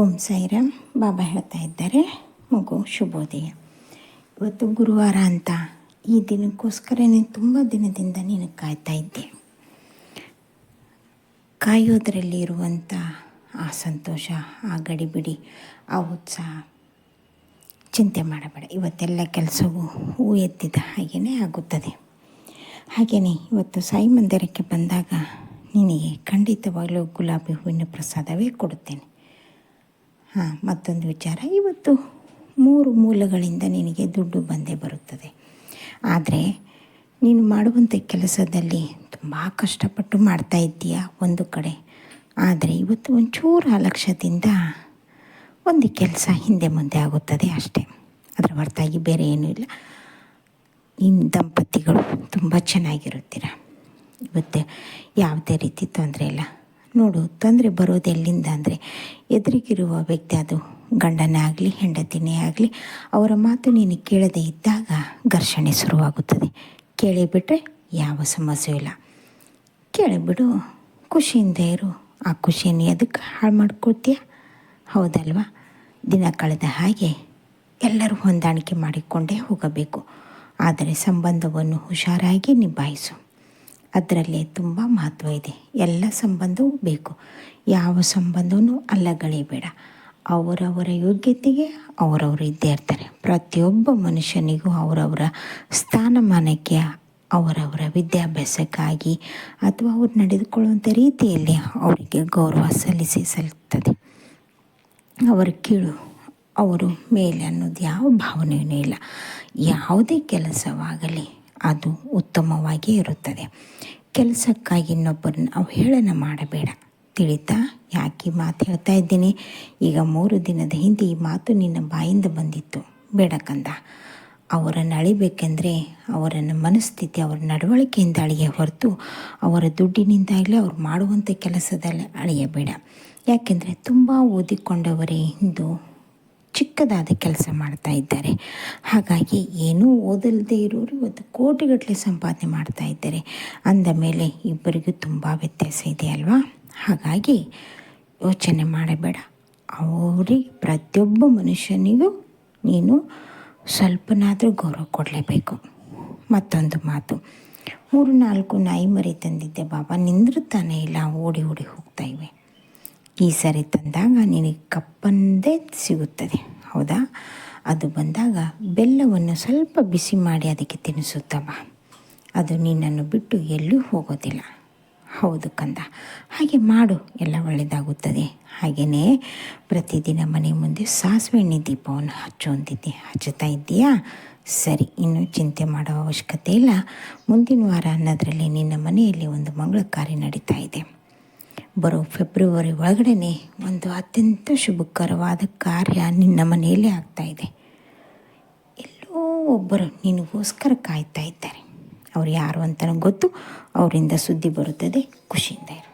ಓಂ ಸೈರಾಮ್ ಬಾಬಾ ಹೇಳ್ತಾ ಇದ್ದಾರೆ. ಮಗು ಶುಭೋದಯ. ಇವತ್ತು ಗುರುವಾರ ಅಂತ ಈ ದಿನಕ್ಕೋಸ್ಕರ ನೀನು ತುಂಬ ದಿನದಿಂದ ನೀನು ಕಾಯ್ತಾ ಇದ್ದೆ. ಕಾಯೋದರಲ್ಲಿ ಇರುವಂಥ ಆ ಸಂತೋಷ, ಆ ಗಡಿಬಿಡಿ, ಆ ಉತ್ಸಾಹ ಚಿಂತೆ ಮಾಡಬೇಡ. ಇವತ್ತೆಲ್ಲ ಕೆಲಸವೂ ಹೂ ಎತ್ತಿದ ಹಾಗೆಯೇ ಆಗುತ್ತದೆ. ಹಾಗೆಯೇ ಇವತ್ತು ಸಾಯಿ ಮಂದಿರಕ್ಕೆ ಬಂದಾಗ ನಿನಗೆ ಖಂಡಿತವಾಗಲೂ ಗುಲಾಬಿ ಹೂವಿನ ಪ್ರಸಾದವೇ ಕೊಡುತ್ತೇನೆ. ಹಾಂ, ಮತ್ತೊಂದು ವಿಚಾರ. ಇವತ್ತು ಮೂರು ಮೂಲಗಳಿಂದ ನಿನಗೆ ದುಡ್ಡು ಬಂದೇ ಬರುತ್ತದೆ. ಆದರೆ ನೀನು ಮಾಡುವಂಥ ಕೆಲಸದಲ್ಲಿ ತುಂಬ ಕಷ್ಟಪಟ್ಟು ಮಾಡ್ತಾ ಇದ್ದೀಯ? ಒಂದು ಕಡೆ. ಆದರೆ ಇವತ್ತು ಒಂಚೂರು ಅಲಕ್ಷ್ಯದಿಂದ ಒಂದು ಕೆಲಸ ಹಿಂದೆ ಮುಂದೆ ಆಗುತ್ತದೆ ಅಷ್ಟೇ. ಅದರ ಹೊರತಾಗಿ ಬೇರೆ ಏನೂ ಇಲ್ಲ. ನಿಮ್ಮ ದಂಪತಿಗಳು ತುಂಬ ಚೆನ್ನಾಗಿರುತ್ತೀರ? ಇವತ್ತು ಯಾವುದೇ ರೀತಿ ತೊಂದರೆ ಇಲ್ಲ. ನೋಡು, ತೊಂದರೆ ಬರೋದು ಎಲ್ಲಿಂದ ಅಂದರೆ ಎದುರಿಗಿರುವ ವ್ಯಕ್ತಿ ಅದು ಗಂಡನೇ ಆಗಲಿ, ಹೆಂಡತಿನೇ ಆಗಲಿ, ಅವರ ಮಾತು ನೀನು ಕೇಳದೇ ಇದ್ದಾಗ ಘರ್ಷಣೆ ಶುರುವಾಗುತ್ತದೆ. ಕೇಳಿಬಿಟ್ರೆ ಯಾವ ಸಮಸ್ಯೆ ಇಲ್ಲ. ಕೇಳಿಬಿಡು ಖುಷಿಯಿಂದ ಇರು. ಆ ಖುಷಿಯನ್ನು ಎದಕ್ಕೆ ಹಾಳು ಮಾಡ್ಕೊಳ್ತೀಯ? ಹೌದಲ್ವಾ? ದಿನ ಕಳೆದ ಹಾಗೆ ಎಲ್ಲರೂ ಹೊಂದಾಣಿಕೆ ಮಾಡಿಕೊಂಡೇ ಹೋಗಬೇಕು. ಆದರೆ ಸಂಬಂಧವನ್ನು ಹುಷಾರಾಗಿ ನಿಭಾಯಿಸು. ಅದರಲ್ಲೇ ತುಂಬ ಮಹತ್ವ ಇದೆ. ಎಲ್ಲ ಸಂಬಂಧವೂ ಬೇಕು. ಯಾವ ಸಂಬಂಧವೂ ಅಲ್ಲಗಳಿಬೇಡ ಅವರವರ ಯೋಗ್ಯತೆಗೆ ಅವರವರು ಇದ್ದೇ ಇರ್ತಾರೆ. ಪ್ರತಿಯೊಬ್ಬ ಮನುಷ್ಯನಿಗೂ ಅವರವರ ಸ್ಥಾನಮಾನಕ್ಕೆ ಅವರವರ ವಿದ್ಯಾಭ್ಯಾಸಕ್ಕಾಗಿ ಅಥವಾ ಅವ್ರು ನಡೆದುಕೊಳ್ಳುವಂಥ ರೀತಿಯಲ್ಲಿ ಅವರಿಗೆ ಗೌರವ ಸಲ್ಲಿಸಿ ಸಲ್ಲುತ್ತದೆ. ಅವರ ಕೀಳು. ಅವರು ಮೇಲೆ ಅನ್ನೋದು ಯಾವ ಭಾವನೆಯೂ ಇಲ್ಲ. ಯಾವುದೇ ಕೆಲಸವಾಗಲಿ ಅದು ಉತ್ತಮವಾಗಿ ಇರುತ್ತದೆ. ಕೆಲಸಕ್ಕಾಗಿ ಇನ್ನೊಬ್ಬರನ್ನ ಅವಹೇಳನ ಮಾಡಬೇಡ. ತಿಳಿತಾ? ಯಾಕೆ ಮಾತು ಹೇಳ್ತಾ ಇದ್ದೀನಿ? ಈಗ ಮೂರು ದಿನದ ಹಿಂದೆ ಈ ಮಾತು ನಿನ್ನ ಬಾಯಿಂದ ಬಂದಿತ್ತು. ಬೇಡ ಕಂದ. ಅವರನ್ನು ಅಳಿಬೇಕೆಂದರೆ ಅವರನ್ನು ಮನಸ್ಥಿತಿ, ಅವರ ನಡವಳಿಕೆಯಿಂದ ಅಳಿಯ ಹೊರತು ಅವರ ದುಡ್ಡಿನಿಂದಾಗಲಿ ಅವ್ರು ಮಾಡುವಂಥ ಕೆಲಸದಲ್ಲಿ ಅಳಿಯಬೇಡ. ಯಾಕೆಂದರೆ ತುಂಬ ಓದಿಕೊಂಡವರೇ ಇಂದು ಚಿಕ್ಕದಾದ ಕೆಲಸ ಮಾಡ್ತಾ ಇದ್ದಾರೆ. ಹಾಗಾಗಿ ಏನೂ ಓದಲ್ಲದೆ ಇರೋರು ಇವತ್ತು ಕೋಟಿಗಟ್ಟಲೆ ಸಂಪಾದನೆ ಮಾಡ್ತಾ ಇದ್ದಾರೆ. ಅಂದ ಮೇಲೆ ಇಬ್ಬರಿಗೂ ತುಂಬ ವ್ಯತ್ಯಾಸ ಇದೆ ಅಲ್ವಾ? ಹಾಗಾಗಿ ಯೋಚನೆ ಮಾಡಬೇಡ. ಅವ್ರಿಗೆ ಪ್ರತಿಯೊಬ್ಬ ಮನುಷ್ಯನಿಗೂ ನೀನು ಸ್ವಲ್ಪನಾದರೂ ಗೌರವ ಕೊಡಲೇಬೇಕು. ಮತ್ತೊಂದು ಮಾತು. ಮೂರು ನಾಲ್ಕು ನಾಯಿ ಮರಿ ತಂದಿದ್ದೆ ಬಾಬಾ. ನಿಂದಿರುತ್ತಾನೆ ಇಲ್ಲ. ಓಡಿ ಓಡಿ ಹೋಗ್ತಾ ಇವೆ. ಈ ಸರಿ ತಂದಾಗ ನಿನಗೆ ಕಪ್ಪಂದೇ ಸಿಗುತ್ತದೆ. ಹೌದಾ? ಅದು ಬಂದಾಗ ಬೆಲ್ಲವನ್ನು ಸ್ವಲ್ಪ ಬಿಸಿ ಮಾಡಿ ಅದಕ್ಕೆ ತಿನ್ನಿಸುತ್ತವ ಅದು ನಿನ್ನನ್ನು ಬಿಟ್ಟು ಎಲ್ಲೂ ಹೋಗೋದಿಲ್ಲ. ಹೌದು ಕಂದ. ಹಾಗೆ ಮಾಡು, ಎಲ್ಲ ಒಳ್ಳೆಯದಾಗುತ್ತದೆ. ಹಾಗೆಯೇ ಪ್ರತಿದಿನ ಮನೆ ಮುಂದೆ ಸಾಸಿವೆ ಎಣ್ಣೆ ದೀಪವನ್ನು ಹಚ್ಚುವಂತಿದ್ದೆ ಹಚ್ಚುತ್ತಾ ಇದ್ದೀಯಾ? ಸರಿ, ಇನ್ನು ಚಿಂತೆ ಮಾಡೋ ಅವಶ್ಯಕತೆ ಇಲ್ಲ. ಮುಂದಿನ ವಾರ ಅನ್ನೋದರಲ್ಲಿ ನಿನ್ನ ಮನೆಯಲ್ಲಿ ಒಂದು ಮಂಗಳ ಕಾರ್ಯ ನಡೀತಾ ಇದೆ. ಬರೋ ಫೆಬ್ರವರಿ ಒಳಗಡೆ ಒಂದು ಅತ್ಯಂತ ಶುಭಕರವಾದ ಕಾರ್ಯ ನಿನ್ನ ಮನೆಯಲ್ಲಿ ಇದೆ. ಎಲ್ಲೋ ಒಬ್ಬರು ನಿನಗೋಸ್ಕರ ಕಾಯ್ತಾ ಇದ್ದಾರೆ. ಅವ್ರು ಯಾರು ಅಂತ ಗೊತ್ತು, ಅವರಿಂದ ಸುದ್ದಿ ಬರುತ್ತದೆ, ಖುಷಿಯಿಂದ ಇರು.